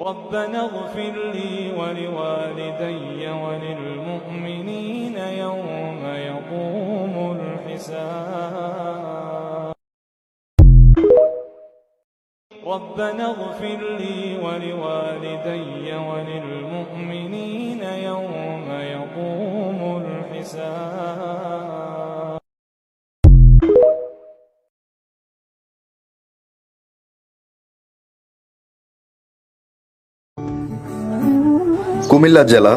ربنا اغفر لي ولوالدي وللمؤمنين يوم يقوم الحساب. ربنا اغفر لي ولوالدي وللمؤمنين يوم يقوم الحساب. কুমিল্লা জেলা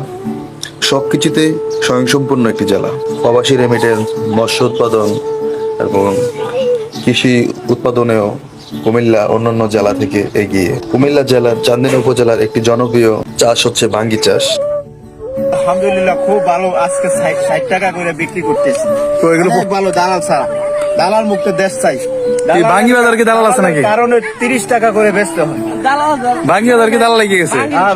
সবকিছুতে স্বয়ংসম্পূর্ণ একটি জেলা। প্রবাসী রেমিটেন্স মৎস্য উৎপাদন এবং কৃষি উৎপাদনেও কুমিল্লা অন্যান্য জেলা থেকে এগিয়ে। কুমিল্লা জেলার চান্দিনা উপজেলার একটি জনপ্রিয় চাষ হচ্ছে ভাঙ্গি চাষ। আলহামদুলিল্লাহ খুব ভালো। আজকে ষাট ষাট টাকা করে বিক্রি করতেছি। তো এগুলো খুব ভালো দালাল ছাড়া। দালাল মুক্ত দেশ চাই। ভাঙ্গি বাজারে কি দালাল আছে নাকি? কারণ তিরিশ টাকা করে বেচতে হয়। ভাঙ্গি হাজার কি দালা লেগে গেছে? হ্যাঁ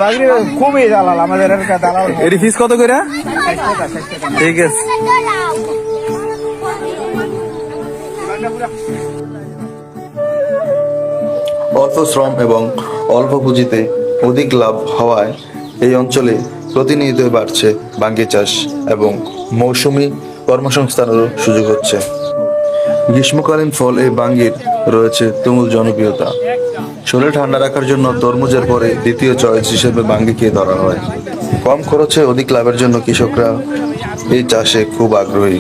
খুবই দালাল আমাদের দালাল। এটি ফিস কত করে? ষাট টাকা, ষাট টাকা। ঠিক আছে। অল্প শ্রম এবং অল্প পুঁজিতে অধিক লাভ হওয়ায় এই অঞ্চলে প্রতিনিয়তই বাড়ছে ভাঙ্গি চাষ এবং মৌসুমি কর্মসংস্থানেরও সুযোগ হচ্ছে। গ্রীষ্মকালীন ফল এই বাঙ্গির রয়েছে তুমুল জনপ্রিয়তা। শরীর ঠান্ডা রাখার জন্য তরমুজের পরে দ্বিতীয় চয়েস হিসেবে বাঙ্গিকে ধরা হয়। কম খরচে অধিক লাভের জন্য কৃষকরা এই চাষে খুব আগ্রহী।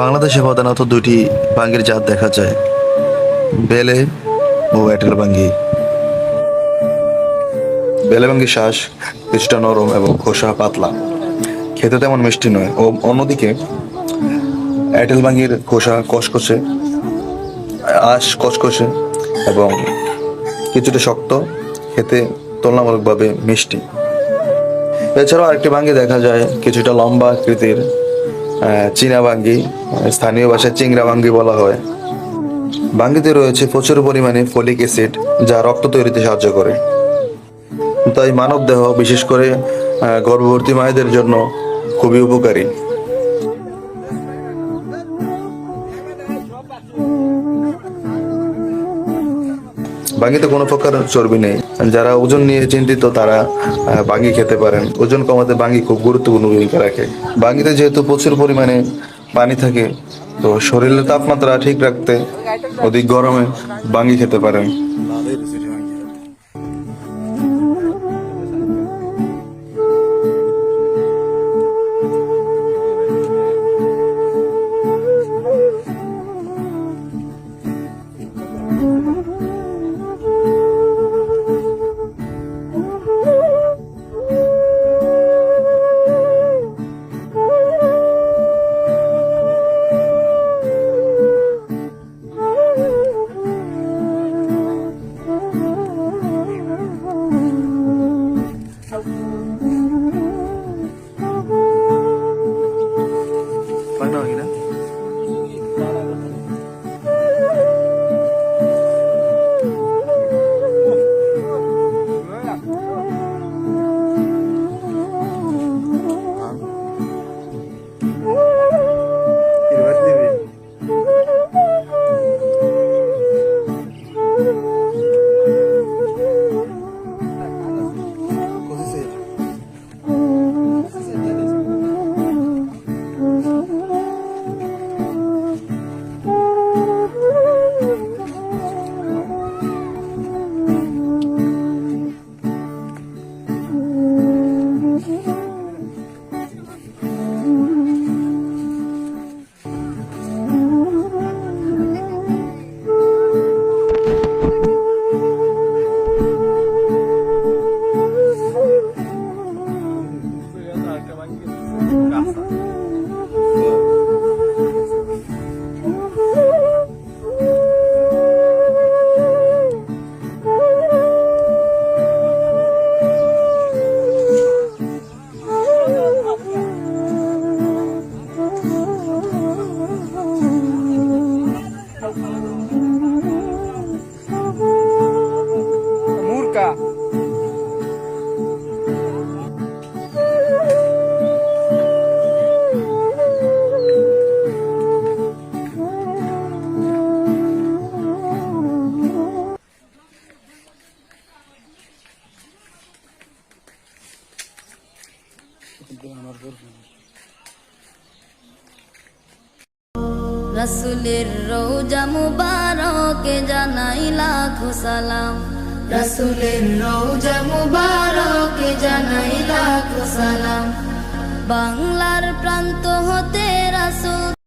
বাংলাদেশে প্রধানত দুটি বাঙ্গির জাত দেখা যায়। বেলে ও এটেল বাঙ্গি বেলে বাঙ্গির শ্বাস কিছুটা নরম এবং খোসা পাতলা। খেতে তেমন মিষ্টি নয়। ও অন্যদিকে এটেল বাঙ্গির খোসা কসকসে আঁশ কসকসে এবং কিছুটা শক্ত, খেতে তুলনামূলকভাবে মিষ্টি। এছাড়াও আরেকটি ভাঙ্গি দেখা যায়, কিছুটা লম্বা আকৃতির। চীনা ভাঙ্গি স্থানীয় ভাষায় চিংড়া ভাঙ্গি বলা হয়। বাঙ্গিতে রয়েছে প্রচুর পরিমাণে ফলিক অ্যাসিড, যা রক্ত তৈরিতে সাহায্য করে। তাই মানব দেহ, বিশেষ করে গর্ভবতী মায়েদের জন্য খুবই উপকারী। বাঙ্গিতে কোনো প্রকার চর্বি নেই। যারা ওজন নিয়ে চিন্তিত, তারা বাঙ্গি খেতে পারেন। ওজন কমাতে বাঙ্গি খুব গুরুত্বপূর্ণ ভূমিকা রাখে। বাঙ্গিতে যেহেতু প্রচুর পরিমাণে পানি থাকে, তো শরীরের তাপমাত্রা ঠিক রাখতে অধিক গরমে বাঙ্গি খেতে পারেন। hermanos y কিন্তু আমার করব রসুলের রোজা মুবারকে জানাই লাখো সালাম। রসুলের রোজা মুবারকে জানাই লাখো সালাম। বাংলার প্রান্ত হতে রাসুল